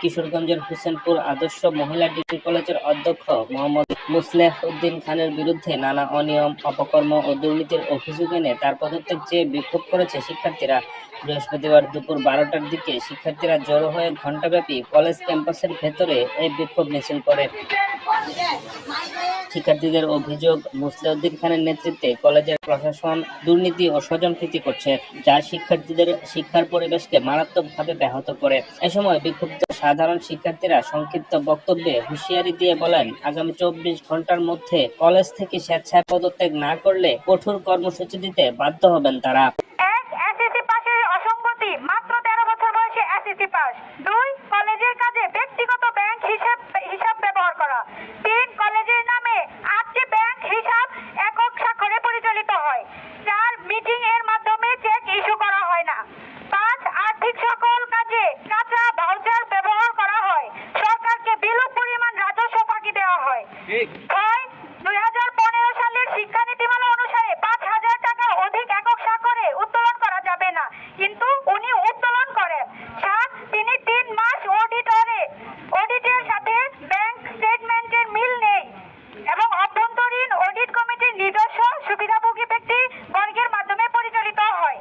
কিশোরগঞ্জের হোসেনপুর আদর্শ মহিলা ডিগ্রি কলেজের অধ্যক্ষ মোহাম্মদ মুসলেহ উদ্দিন খানের বিরুদ্ধে নানা অনিয়ম, অপকর্ম ও দুর্নীতির অভিযোগ এনে তার পদত্যাগ চেয়ে বিক্ষোভ করেছে শিক্ষার্থীরা। বৃহস্পতিবার দুপুর বারোটার দিকে শিক্ষার্থীরা জড়ো হয়ে ঘণ্টাব্যাপী কলেজ ক্যাম্পাসের ভেতরে এই বিক্ষোভ মিছিল করে। শিক্ষার্থীদের অভিযোগ, মুসলিউদ্দিন খানের নেতৃত্বে কলেজের প্রশাসন দুর্নীতি ও স্বজনপ্রীতি করছে, যা শিক্ষার্থীদের শিক্ষার পরিবেশকে মারাত্মকভাবে ব্যাহত করে। এ সময় বিক্ষুব্ধ সাধারণ শিক্ষার্থীরা সংক্ষিপ্ত বক্তব্যে হুঁশিয়ারি দিয়ে বলেন, আগামী চব্বিশ ঘণ্টার মধ্যে কলেজ থেকে স্বেচ্ছায় পদত্যাগ না করলে কঠোর কর্মসূচি দিতে বাধ্য হবেন তারা। ছয় হাজার পনেরো সালের শিক্ষানীতিমালা অনুসারে পাঁচ হাজার টাকা অধিক একক সাকরে উত্তোলন করা যাবে না। কিন্তু উনি উত্তোলন করেন। সাত তিনি তিন মাস অডিটরে, অডিটের সাথে ব্যাংক স্টেটমেন্টের মিল নেই এবং অভ্যন্তরীণ অডিট কমিটির নিজস্ব সুবিধাভোগী ব্যক্তি বর্গের মাধ্যমে পরিচালিত হয়।